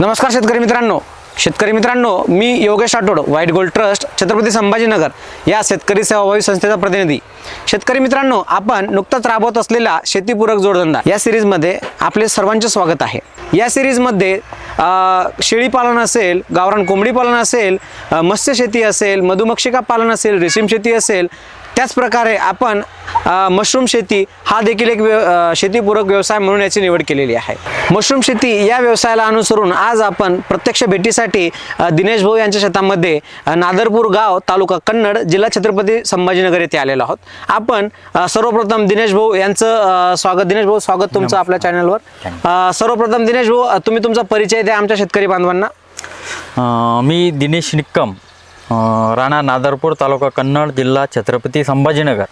नमस्कार शेतकरी मित्रांनो. शेतकरी मित्रांनो मी Yogesh Rathod white gold trust Chhatrapati Sambhajinagar या शेतकरी सेवाभावी संस्थेचा प्रतिनिधी. शेतकरी मित्रांनो आपण नुकताच राबवत असलेला शेतीपूरक जोडधंदा या सिरीजमध्ये आपले सर्वांचे स्वागत आहे. या सिरीजमध्ये शेळीपालन शेळी पालन असेल गावरान कोंबडी पालन असेल मत्स्यशेती मत्स्य शेती असेल मधुमक्षिका पालन असेल रेशीम शेती असेल त्याचप्रकारे आपण मशरूम शेती हा देखील एक व्य- शेतीपूरक व्यवसाय म्हणून याची निवड केलेली आहे. मशरूम शेती या व्यवसायाला अनुसरून आज आपण प्रत्यक्ष भेटीसाठी दिनेश भाऊ यांच्या शेतामध्ये नादरपूर गाव तालुका कन्नड जिल्हा छत्रपती संभाजीनगर येथे आलेलो आहोत. आपण सर्वप्रथम दिनेश भाऊ यांचं स्वागत दिनेश भाऊ स्वागत तुमचं आपल्या चॅनलवर. सर्वप्रथम दिनेश भाऊ तुम्ही तुमचा परिचय द्या आमच्या शेतकरी बांधवांना. मी दिनेश निक्कम राणा नादरपूर तालुका कन्नड जिल्हा छत्रपती संभाजीनगर.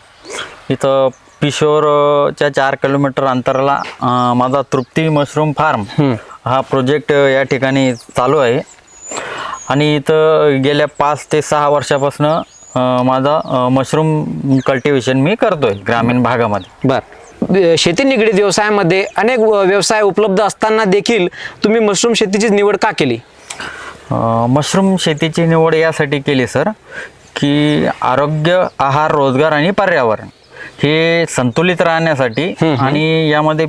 इथं पिशोरच्या चार किलोमीटर अंतराला माझा तृप्ती मशरूम फार्म हा प्रोजेक्ट या ठिकाणी चालू आहे. आणि इथं गेल्या पाच ते सहा वर्षापासून माझा मशरूम कल्टिवेशन मी करतोय ग्रामीण भागामध्ये. बर. शेती निगडीत व्यवसायामध्ये अनेक व- व्यवसाय उपलब्ध असताना देखील तुम्ही मशरूम शेतीची निवड का केली? मशरूम शेतीची निवड यासाठी केली सर की आरोग्य आहार रोजगार आणि पर्यावरण हे संतुलित राहण्यासाठी आणि यामध्ये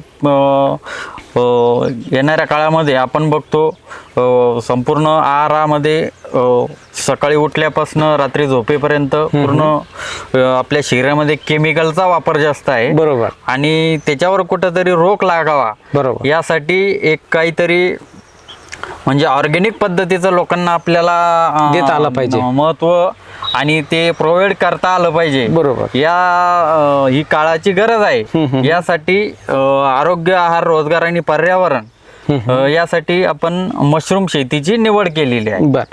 येणाऱ्या काळामध्ये आपण बघतो संपूर्ण आहारामध्ये सकाळी उठल्यापासून रात्री झोपेपर्यंत पूर्ण आपल्या शरीरामध्ये केमिकलचा वापर जास्त आहे. बरोबर. आणि त्याच्यावर कुठंतरी रोख लागावा बरोबर. यासाठी एक काहीतरी म्हणजे ऑर्गॅनिक पद्धतीचं लोकांना आपल्याला देता आलं पाहिजे. महत्त्व आणि ते प्रोव्हाइड करता आलं पाहिजे. बरोबर. या अं, ही काळाची गरज आहे. यासाठी अं, आरोग्य आहार रोजगार आणि पर्यावरण अं, यासाठी आपण मशरूम शेतीची निवड केलेली आहे. बर.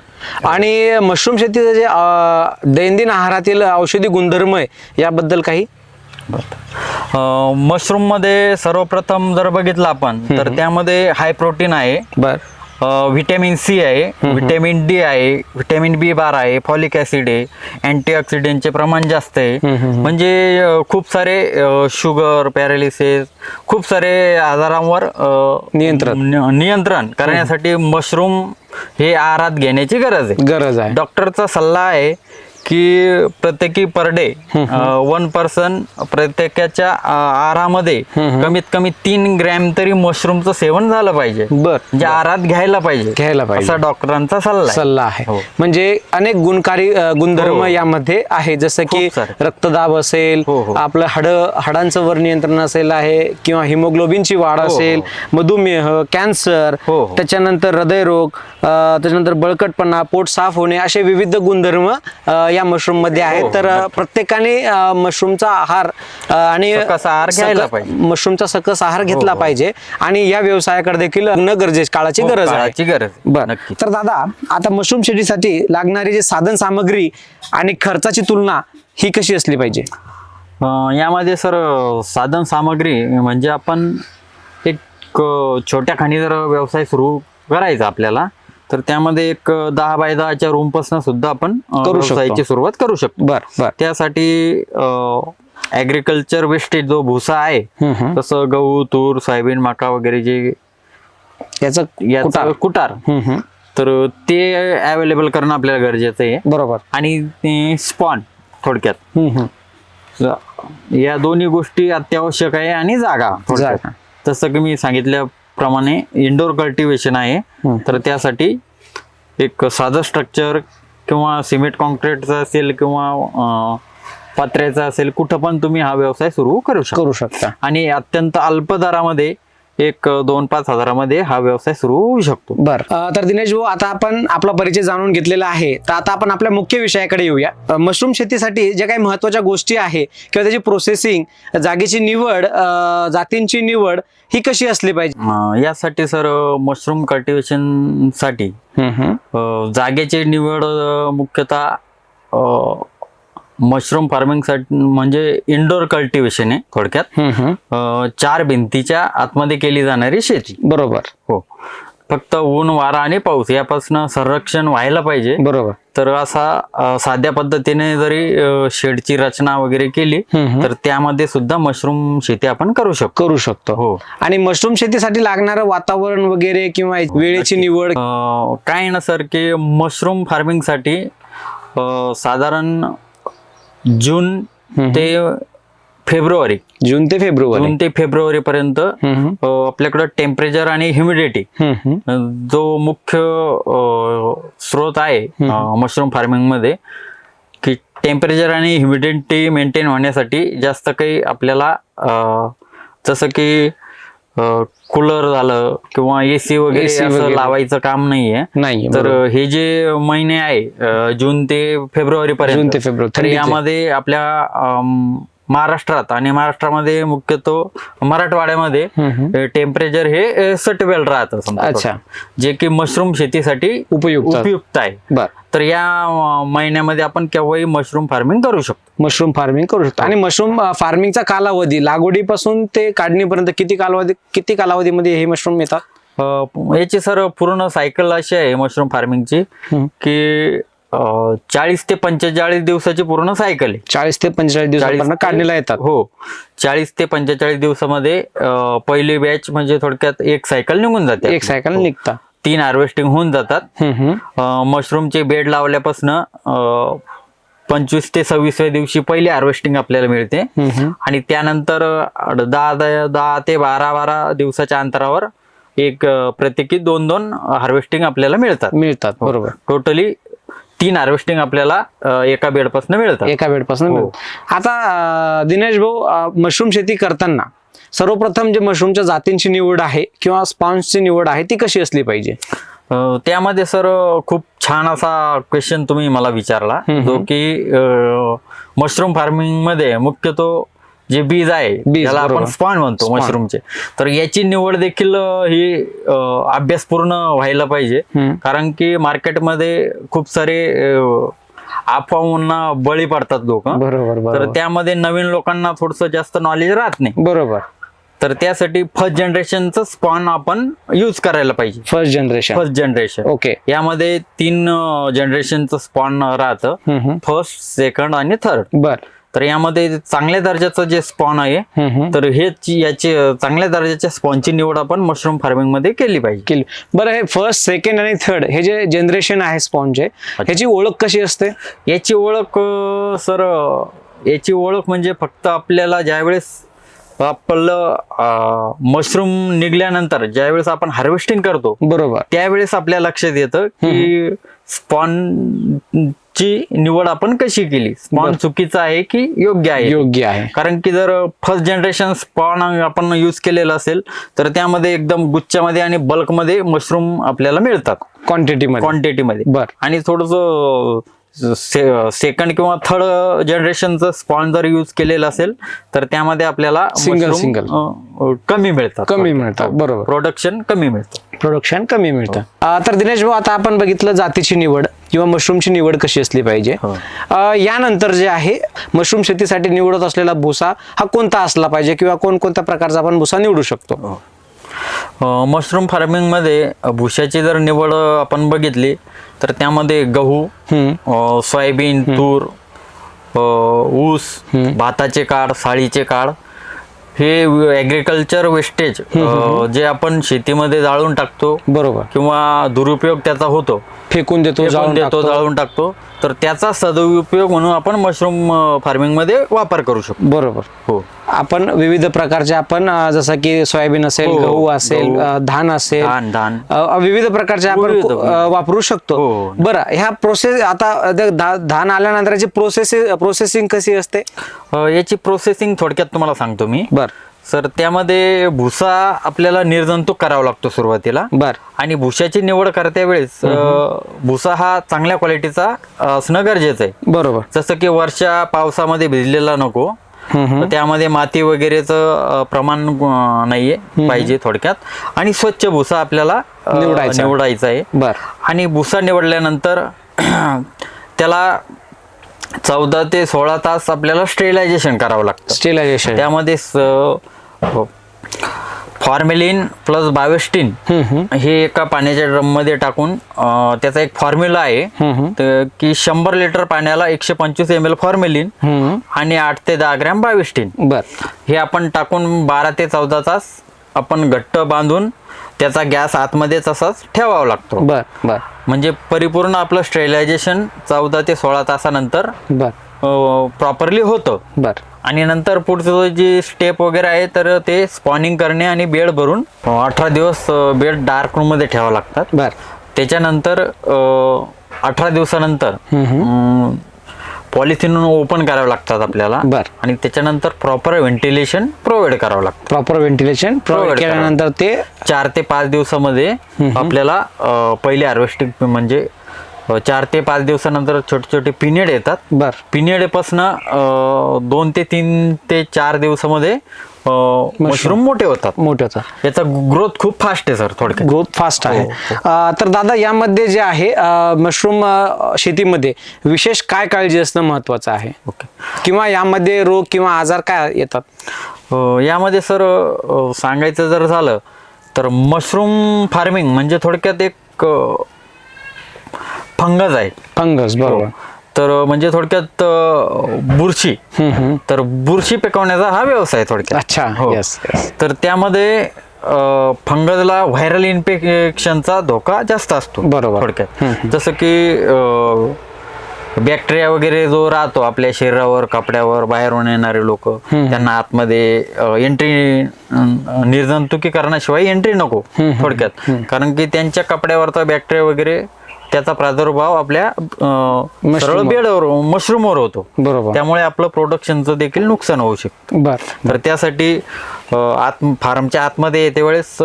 आणि मशरूम शेतीचं जे अ, दैनंदिन आहारातील औषधी गुणधर्म आहे याबद्दल काही? मशरूममध्ये सर्वप्रथम जर बघितलं आपण तर त्यामध्ये हाय प्रोटीन आहे. बर. व्हिटॅमिन सी आहे व्हिटॅमिन डी आहे व्हिटॅमिन बी बार आहे फॉलिक ऍसिड आहे अँटीऑक्सिडेंटचे प्रमाण जास्त आहे. म्हणजे खूप सारे शुगर पॅरालिसिस खूप सारे आजारांवर नियंत्रण. नियंत्रण करण्यासाठी मशरूम हे आहारात घेण्याची गरज आहे. गरज आहे. डॉक्टरचा सल्ला आहे की प्रत्येकी पर डे वन पर्सन प्रत्येकाच्या आहारामध्ये कमीत कमी तीन ग्रॅम तरी मशरूमचं सेवन झालं पाहिजे बर म्हणजे आहारात घ्यायला पाहिजे घ्यायला पाहिजे. असा डॉक्टरांचा सल्ला आहे. सल्ला आहे हो. म्हणजे अनेक गुणकारी अ, गुणधर्म यामध्ये आहे जसं की खूप सारे. रक्तदाब असेल हो, हो. आपलं हाड हाडांचं वर नियंत्रण असेल आहे किंवा हिमोग्लोबिनची वाढ हो, असेल मधुमेह कॅन्सर हो, हो. त्याच्यानंतर हृदयरोग अ, त्याच्यानंतर बळकटपणा पोट साफ होणे असे विविध गुणधर्म अ, या मशरूममध्ये आहेत हो, तर अ, प्रत्येकाने मशरूमचा आहार आणि आहार घ्यायला पाहिजे. मशरूमचा सकस आहार घेतला पाहिजे आणि या व्यवसायाकडे देखील न गरजेच काळाची हो, गरज आहे काळाची गरज आहे. बर नक्की. तर दादा आता मशरूम शेतीसाठी लागणारी जी साधन सामग्री आणि खर्चाची तुलना ही कशी असली पाहिजे यामध्ये सर साधन सामग्री म्हणजे आपण एक छोट्या खाणी जर व्यवसाय सुरू करायचा आपल्याला तर त्यामध्ये एक दहा बाय दहाच्या रूमपासून सुद्धा आपण करू शकतो. सुरुवात करू शकतो बर बर त्यासाठी ऍग्रिकल्चर वेस्टेज जो भुसा आहे. तसं गहू तूर सोयाबीन मका वगैरे जे याचं याचं कुटार. तर ते अवेलेबल करणं आपल्याला गरजेचं आहे बरोबर आणि स्पॉन थोडक्यात. या दोन्ही गोष्टी अत्यावश्यक आहे आणि जागा. तसं की मी सांगितल्याप्रमाणे इंडोर कल्टिवेशन आहे. तर त्यासाठी एक साधं स्ट्रक्चर किंवा सिमेंट कॉन्क्रीटचं असेल किंवा पत्र्याचा असेल कुठं पण तुम्ही हा व्यवसाय सुरू करू शकता. करू शकता. आणि अत्यंत अल्प दरामध्ये एक दोन पाच हजारामध्ये हा व्यवसाय सुरू होऊ शकतो. बर. तर दिनेश भाऊ आता आपण आपला परिचय जाणून घेतलेला आहे. तर आता आपण आपल्या मुख्य विषयाकडे येऊया. मशरूम शेतीसाठी ज्या काही महत्त्वाच्या गोष्टी आहे किंवा त्याची प्रोसेसिंग जागेची निवड जातींची निवड ही कशी असली पाहिजे? यासाठी सर मशरूम कल्टिवेशनसाठी जागेची निवड मुख्यतः मशरूम फार्मिंगसाठी म्हणजे इंडोर कल्टिवेशन आहे थोडक्यात. अ, चार भिंतीच्या आतमध्ये केली जाणारी शेती. बरोबर. हो. फक्त ऊन वारा आणि पाऊस यापासून संरक्षण व्हायला पाहिजे. बरोबर. तर असा अ, साध्या पद्धतीने जरी अ, शेडची रचना वगैरे केली हम्म. तर त्यामध्ये सुद्धा मशरूम शेती आपण करू शकतो. करू शकतो. हो. आणि मशरूम शेतीसाठी लागणारं वातावरण वगैरे किंवा वेळेची निवड अ, काय ना सर की मशरूम फार्मिंगसाठी साधारण जून ते फेब्रुवारी. जून ते फेब्रुवारी. जून ते फेब्रुवारी पर्यंत आपल्याकडं टेम्परेचर आणि ह्युमिडिटी. जो मुख्य स्रोत आहे मशरूम फार्मिंगमध्ये की टेम्परेचर आणि ह्युमिडिटी मेंटेन होण्यासाठी जास्त काही आपल्याला जसं की कूलर झालं किंवा एसी वगैरे AC असं वगैरे. लावायचं काम नाहीये नाही तर बरोबर. हे जे महिने आहे अ, जून ते फेब्रुवारी पर्यंत जून ते फेब्रुवारी, तर थंडीचे. यामध्ये आपल्या महाराष्ट्रात आणि महाराष्ट्रामध्ये मुख्यतो मराठवाड्यामध्ये हम्म, हम्म. टेम्परेचर हे सटवेल राहतं समजा अच्छा. जे की मशरूम शेतीसाठी उपयुक्त उपयुक्त आहे बर तर या महिन्यामध्ये आपण केव्हाही मशरूम फार्मिंग करू शकतो. मशरूम फार्मिंग करू शकतो. आणि मशरूम फार्मिंगचा कालावधी लागवडीपासून ते काढणीपर्यंत किती कालावधी किती कालावधीमध्ये हे मशरूम येतात याची सर पूर्ण सायकल अशी आहे मशरूम फार्मिंगची. की चाळीस ते पंचेचाळीस दिवसाची पूर्ण सायकल आहे. चाळीस ते पंचेचाळीस दिवसापर्यंत ते- काढणीला येतात. हो चाळीस ते पंचेचाळीस दिवसामध्ये पहिली बॅच म्हणजे थोडक्यात एक सायकल निघून जाते. एक सायकल निघता. तीन हार्वेस्टिंग होऊन जातात. मशरूमचे बेड लावल्यापासून पंचवीस ते सव्वीसव्या दिवशी पहिली हार्वेस्टिंग आपल्याला मिळते. आणि त्यानंतर दहा दहा ते बारा बारा दिवसाच्या अंतरावर एक प्रत्येकी दोन दोन हार्वेस्टिंग आपल्याला मिळतात. मिळतात बरोबर. टोटली तीन हार्वेस्टिंग आपल्याला एका बेडपासून मिळतात. एका बेडपासून हो. आता दिनेश भाऊ मशरूम शेती करताना सर्वप्रथम जे मशरूमच्या जातींची निवड आहे किंवा स्पॉन्सची निवड आहे ती कशी असली पाहिजे त्यामध्ये सर खूप छान असा क्वेश्चन तुम्ही मला विचारला. जो की मशरूम फार्मिंगमध्ये मुख्यतो जे बीज आहे त्याला आपण. स्पॉन म्हणतो. मशरूमचे तर याची निवड देखील ही अभ्यासपूर्ण व्हायला पाहिजे. कारण की मार्केटमध्ये खूप सारे अफवांना बळी पडतात लोक. बरोबर तर त्यामध्ये नवीन लोकांना थोडस जास्त नॉलेज राहत नाही. बरोबर. तर त्यासाठी फर्स्ट जनरेशनचं स्पॉन आपण यूज करायला पाहिजे. First generation first generation okay यामध्ये तीन जनरेशनचं स्पॉन राहतं. फर्स्ट सेकंड आणि थर्ड बर. तर यामध्ये चांगल्या दर्जाचं जे स्पॉन आहे. तर हे याची चांगल्या दर्जाच्या स्पॉनची निवड आपण मशरूम फार्मिंगमध्ये केली पाहिजे. केली. बरं हे फर्स्ट सेकंड आणि थर्ड हे जे जनरेशन आहे स्पॉनचे ह्याची ओळख कशी असते? याची ओळख सर याची ओळख म्हणजे फक्त आपल्याला ज्यावेळेस आपलं मशरूम निघल्यानंतर ज्यावेळेस आपण हार्वेस्टिंग करतो बरोबर. त्यावेळेस आपल्या लक्षात येतं की स्पॉन ची निवड आपण कशी केली? स्पॉन चुकीचा आहे की योग्य आहे? योग्य आहे. कारण की जर फर्स्ट जनरेशन स्पॉन आपण यूज केलेलं असेल तर त्यामध्ये एकदम गुच्छामध्ये आणि बल्कमध्ये मशरूम आपल्याला मिळतात. क्वांटिटीमध्ये क्वांटिटीमध्ये बर. आणि थोडंसं सेकंड किंवा थर्ड जनरेशनचं स्पॉन जर यूज केलेलं असेल तर त्यामध्ये आपल्याला single. अं, कमी मिळतात. कमी मिळतात. बरोबर. प्रोडक्शन कमी मिळतं. प्रोडक्शन कमी मिळतं. अं, तर दिनेश भाऊ आता आपण बघितलं जातीची निवड किंवा मशरूमची निवड कशी असली पाहिजे. हो. यानंतर जे आहे मशरूम शेतीसाठी निवडत असलेला भुसा हा कोणता असला पाहिजे किंवा कोणकोणत्या प्रकारचा आपण भुसा निवडू शकतो? मशरूम फार्मिंगमध्ये भुशाची जर निवड आपण बघितली तर त्यामध्ये गहू सोयाबीन तूर ऊस भाताचे काढ साळीचे काढ हे ॲग्रिकल्चर वेस्टेज जे आपण शेतीमध्ये जाळून टाकतो बरोबर. किंवा दुरुपयोग त्याचा होतो फेकून देतो जाळून देतो टाकतो. जाळून टाकतो तर त्याचा सदुपयोग म्हणून आपण मशरूम फार्मिंगमध्ये वापर करू शकतो. बरोबर. हो. आपण विविध प्रकारचे आपण जसं की सोयाबीन असेल हो, गहू असेल धान असेल धान विविध प्रकारचे आपण वापरू शकतो. हो. बरं ह्या प्रोसेस आता धान आल्यानंतर प्रोसेस प्रोसेसिंग कशी असते? याची प्रोसेसिंग थोडक्यात तुम्हाला सांगतो मी. बर. सर त्यामध्ये भुसा आपल्याला निर्जंतुक करावा लागतो सुरुवातीला. बर. आणि भुशाची निवड करत्या वेळेस भुसा हा चांगल्या क्वालिटीचा असणं गरजेचं आहे. बरोबर. जसं की वर्षा पावसामध्ये भिजलेला नको. तर त्यामध्ये माती वगैरेचं प्रमाण नाहीये. पाहिजे थोडक्यात. आणि स्वच्छ भुसा आपल्याला निवडायचा. निवडायचा आहे. बर. आणि भुसा निवडल्यानंतर त्याला चौदा ते सोळा तास आपल्याला स्टेरिलायझेशन करावं लागतं. स्टेलायझेशन. त्यामध्ये हो. फॉर्मेलिन प्लस बायोस्टिन हे एका पाण्याच्या ड्रममध्ये टाकून अं, त्याचा एक फॉर्म्युला आहे. तर की शंभर लिटर पाण्याला एकशे पंचवीस एम एल फॉर्मेलिन हम्म. आणि आठ ते दहा ग्रॅम बायोस्टिन. बर. हे आपण टाकून बारा ते चौदा तास आपण घट्ट बांधून त्याचा गॅस आतमध्ये तसाच ठेवावा लागतो. बर बर. म्हणजे परिपूर्ण आपलं स्टेरिलायझेशन चौदा ते सोळा तासानंतर बर. प्रॉपरली होतं. बर. आणि नंतर पुढचं जी स्टेप वगैरे आहे तर ते स्पॉनिंग करणे आणि बेड भरून अठरा दिवस बेड डार्क रूममध्ये ठेवावं लागतात. बर. त्याच्यानंतर अठरा दिवसानंतर पॉलिथिन ओपन करावं लागतात आपल्याला. बर. आणि त्याच्यानंतर प्रॉपर व्हेंटिलेशन प्रोव्हाइड करावं लागतं. Proper ventilation provide. केल्यानंतर ते चार ते पाच दिवसामध्ये आपल्याला पहिले हार्वेस्टिंग म्हणजे चार ते पाच दिवसानंतर छोटे छोटे पिनियड येतात. बर. पिनियडपासून दोन ते तीन ते चार दिवसामध्ये मशरूम. मोठे होतात. मोठं होतं याचा ग्रोथ खूप फास्ट आहे सर थोडक्यात. ग्रोथ फास्ट आहे. हो, अं, तर दादा यामध्ये जे आहे मशरूम शेतीमध्ये विशेष काय काळजी असणं महत्वाचं आहे? ओके. किंवा यामध्ये रोग किंवा आजार काय येतात? यामध्ये सर सांगायचं जर झालं तर मशरूम फार्मिंग म्हणजे थोडक्यात एक फंगस आहे. फंगस बरोबर. तर म्हणजे थोडक्यात अं, बुरशी. तर बुरशी पिकवण्याचा हा व्यवसाय आहे थोडक्यात. अच्छा हो. येस तर त्यामध्ये फंगसला व्हायरल इन्फेक्शनचा धोका जास्त असतो बरोबर. थोडक्यात. जसं की बॅक्टेरिया वगैरे जो राहतो आपल्या शरीरावर कपड्यावर बाहेरून येणारे लोक त्यांना आतमध्ये एंट्री निर्जंतुकीकरणाशिवाय एंट्री नको थोडक्यात. कारण की त्यांच्या कपड्यावरचा बॅक्टेरिया वगैरे त्याचा प्रादुर्भाव आपल्या अं, सरळ. बेडवर मशरूमवर होतो. बरोबर. त्यामुळे आपलं प्रोडक्शनचं देखील नुकसान होऊ शकतं. बर. तर त्यासाठी अ, आत फार्मच्या आतमध्ये येते वेळेस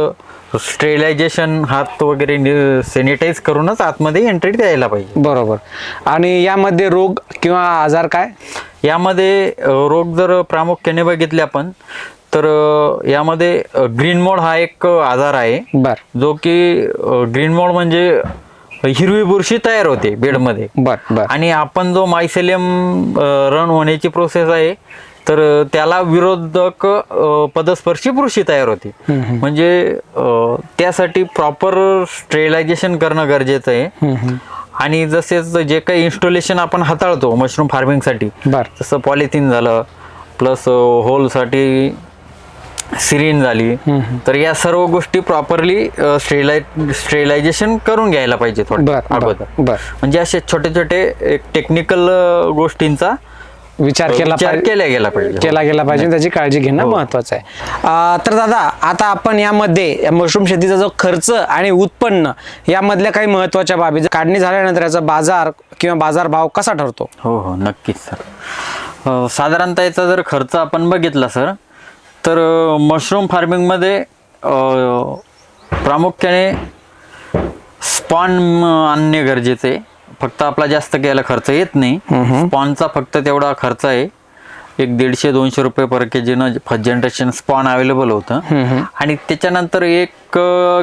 स्टेरिलायझेशन हात वगैरे सॅनिटाईज करूनच आतमध्ये एंट्री द्यायला पाहिजे. बरोबर. आणि यामध्ये रोग किंवा आजार काय? यामध्ये अ, रोग जर प्रामुख्याने बघितले आपण तर अ, यामध्ये ग्रीन मोड हा एक आजार आहे. बर. जो की ग्रीन मोड म्हणजे हिरवी बुरशी तयार होते बेडमध्ये. बर बर. आणि आपण जो मायसेलियम रन होण्याची प्रोसेस आहे तर त्याला विरोधक पदस्पर्शी बुरशी तयार होते. म्हणजे त्यासाठी प्रॉपर स्टेरिलायझेशन करणं गरजेचं आहे. आणि जसेच जे काही इन्स्टॉलेशन आपण हाताळतो मशरूम फार्मिंगसाठी बर. जसं पॉलिथिन झालं प्लस होलसाठी सिरीन झाली तर या सर्व गोष्टी प्रॉपरली स्टेरिलाय स्टेरिलायझेशन करून घ्यायला पाहिजे अगोदर. म्हणजे असे छोटे छोटे टेक्निकल गोष्टींचा विचार केला केला गेला पाहिजे. केला गेला पाहिजे त्याची काळजी घेणं हो. महत्वाचं आहे. तर दादा आता आपण यामध्ये मशरूम शेतीचा जो खर्च आणि उत्पन्न यामधल्या काही महत्त्वाच्या बाबी काढणी झाल्यानंतर याचा बाजार किंवा बाजार भाव कसा ठरतो? हो हो नक्कीच सर. साधारणतः याचा जर खर्च आपण बघितला सर तर मशरूम फार्मिंगमध्ये प्रामुख्याने स्पॉन आणणे गरजेचे. आहे फक्त आपला जास्त घ्यायला खर्च येत नाही. स्पॉनचा फक्त तेवढा खर्च आहे. एक दीडशे दोनशे रुपये पर के जीनं फर्स्ट जनरेशन स्पॉन अवेलेबल होतं. आणि त्याच्यानंतर एक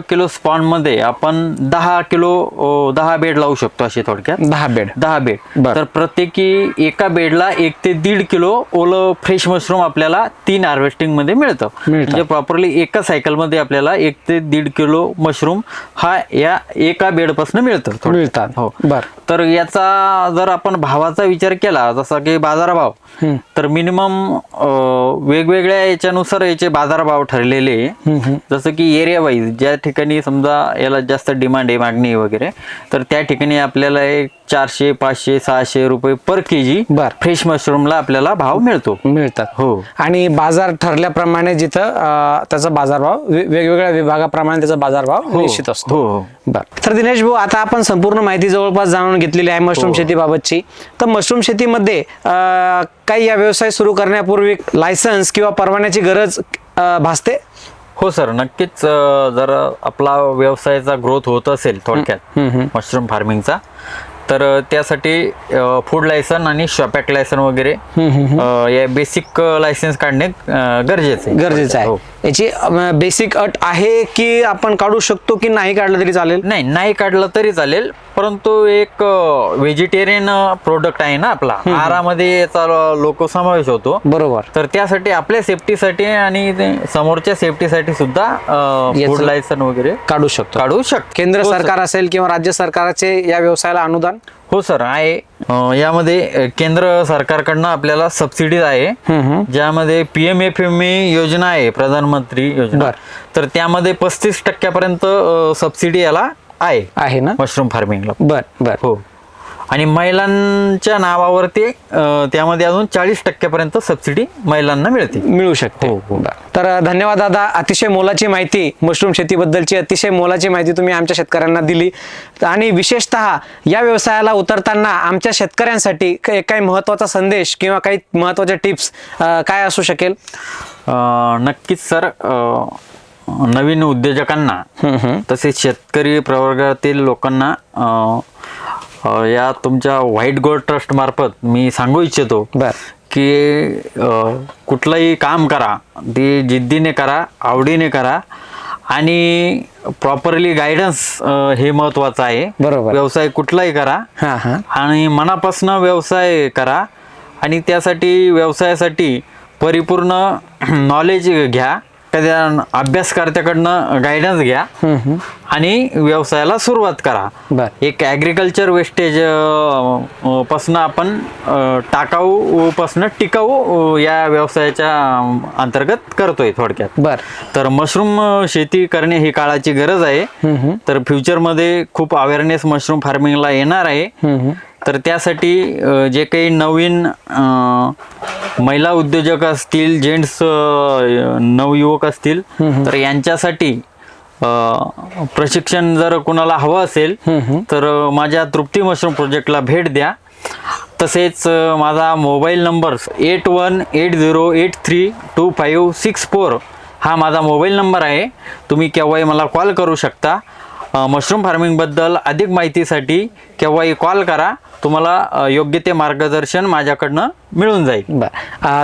किलो स्पॉनमध्ये आपण दहा किलो दहा बेड लावू शकतो असे थोडक्यात. दहा बेड दहा बेड. तर प्रत्येकी एका बेडला एक ते दीड किलो ओलं फ्रेश मशरूम आपल्याला तीन हार्वेस्टिंगमध्ये मिळतं. म्हणजे प्रॉपरली एका सायकलमध्ये आपल्याला एक ते दीड किलो मशरूम हा या एका बेडपासून मिळतं. मिळतात. हो. बर. तर याचा जर आपण भावाचा विचार केला जसा की बाजारभाव तर मिनिमम वेगवेगळ्या याच्यानुसार याचे बाजारभाव ठरलेले. जसं की एरिया वाईज ज्या ठिकाणी समजा याला जास्त डिमांड आहे मागणी वगैरे तर त्या ठिकाणी आपल्याला एक चारशे पाचशे सहाशे रुपये पर के जी बर. फ्रेश मशरूमला आपल्याला भाव मिळतो. मिळतात. हो. आणि बाजार ठरल्याप्रमाणे जिथं त्याचा बाजारभाव वेगवेगळ्या विभागाप्रमाणे त्याचा बाजारभाव निश्चित असतो. हो हो. बर. तर दिनेश भाऊ आता आपण संपूर्ण माहिती जवळपास जाणून घेतलेली आहे मशरूम हो. शेतीबाबतची. तर मशरूम शेतीमध्ये काही या व्यवसाय सुरू करण्यापूर्वी लायसन्स किंवा परवान्याची गरज भासते? हो सर नक्कीच जर आपला व्यवसायाचा ग्रोथ होत असेल थोडक्यात मशरूम फार्मिंगचा तर त्यासाठी फूड लायसन आणि शॉपॅक लायसन वगैरे या बेसिक लायसन्स काढणे अं, गरजेचे आहे. गरजेचं हो. आहे याची बेसिक अट आहे की आपण काढू शकतो की नाही काढलं तरी चालेल नाही नाही काढलं तरी चालेल परंतु एक व्हेजिटेरियन प्रोडक्ट आहे ना आपला. आहारामध्ये याचा लोक समावेश होतो. बरोबर. तर त्यासाठी आपल्या सेफ्टीसाठी आणि समोरच्या सेफ्टीसाठी सुद्धा फूड लायसन वगैरे काढू शकतो. काढू शकतो. केंद्र हो, सर. सरकार असेल किंवा राज्य सरकारचे या व्यवसायाला अनुदान? हो सर. आहे. यामध्ये केंद्र सरकारकडनं आपल्याला सबसिडीज आहे. ज्यामध्ये पी एम एफ एम योजना आहे प्रधानमंत्री योजना. तर त्यामध्ये पस्तीस टक्क्यापर्यंत सबसिडी याला आहे. आहे ना? मशरूम फार्मिंगला बर बर. हो. आणि महिलांच्या नावावरती त्यामध्ये अजून चाळीस टक्क्यापर्यंत सबसिडी महिलांना मिळते. मिळू शकते. हो, हो. तर धन्यवाद दादा. अतिशय मोलाची माहिती मशरूम शेतीबद्दलची अतिशय मोलाची माहिती तुम्ही आमच्या शेतकऱ्यांना दिली. आणि विशेषतः या व्यवसायाला उतरताना आमच्या शेतकऱ्यांसाठी काही महत्त्वाचा संदेश किंवा काही महत्त्वाच्या टिप्स काय असू शकेल? नक्कीच सर. नवीन उद्योजकांना. तसेच शेतकरी प्रवर्गातील लोकांना अं, या तुमच्या व्हाईट गोल्ड ट्रस्ट मार्फत मी सांगू इच्छितो बर की अं, कुठलंही काम करा ते जिद्दीने करा आवडीने करा आणि प्रॉपरली गायडन्स हे महत्वाचं आहे बरोबर. व्यवसाय कुठलाही करा हां हां आणि मनापासून व्यवसाय करा आणि त्यासाठी व्यवसायासाठी परिपूर्ण नॉलेज घ्या त्या अभ्यासकर्त्याकडनं गायडन्स घ्या. आणि व्यवसायाला सुरुवात करा बर एक ॲग्रिकल्चर वेस्टेजपासून आपण टाकाऊ पासून टिकाऊ या व्यवसायाच्या अंतर्गत करतोय थोडक्यात बर तर मशरूम शेती करणे ही काळाची गरज आहे. तर फ्युचरमध्ये खूप अवेअरनेस मशरूम फार्मिंगला येणार आहे. तर त्यासाठी जे काही नवीन महिला उद्योजक असतील जेंट्स नवयुवक असतील तर यांच्यासाठी प्रशिक्षण जर कोणाला हवं असेल तर माझ्या तृप्ती मशरूम प्रोजेक्टला भेट द्या. तसेच माझा mobile number eight one eight zero eight three two five six four हा माझा मोबाईल नंबर आहे. तुम्ही केव्हाही मला कॉल करू शकता. मशरूम फार्मिंगबद्दल अधिक माहितीसाठी केव्हाही कॉल करा. तुम्हाला योग्य ते मार्गदर्शन माझ्याकडनं मिळून जाईल.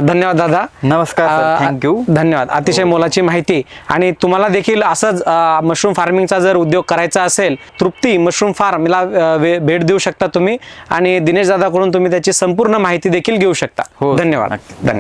धन्यवाद दादा. नमस्कार थँक्यू धन्यवाद. अतिशय मोलाची माहिती. आणि तुम्हाला देखील असंच मशरूम फार्मिंगचा जर उद्योग करायचा असेल तृप्ती मशरूम फार्मला अ, वे- भेट देऊ शकता तुम्ही. आणि दिनेश दादाकडून तुम्ही त्याची संपूर्ण माहिती देखील घेऊ शकता. हो, धन्यवाद. धन्यवाद.